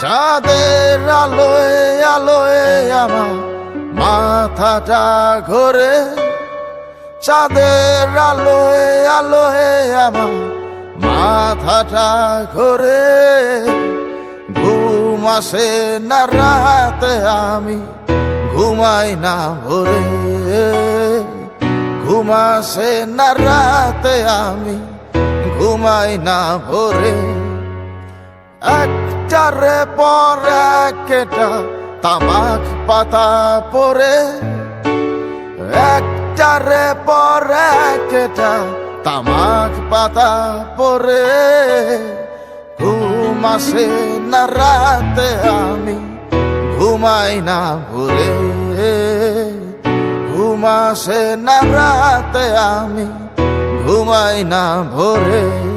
চাঁদের আলোয় আলোয় আমার মাথাটা ঘোরে। চাঁদের আলোয় আলোয় আমার মাথাটা ঘোরে। ঘুম আসে না রাতে, আমি ঘুমাই না ভোরে। ঘুম আসে না রাতে, আমি ঘুমাই না ভোরে। একটারে পর একটা তামাক পাতা পরে। একটারে পর একটা তামাক পাতা পরে। ঘুম আসে না রাতে, আমি ঘুমাই না ভোরে। ঘুম আসে না রাতে, আমি ঘুমাই না ভোরে।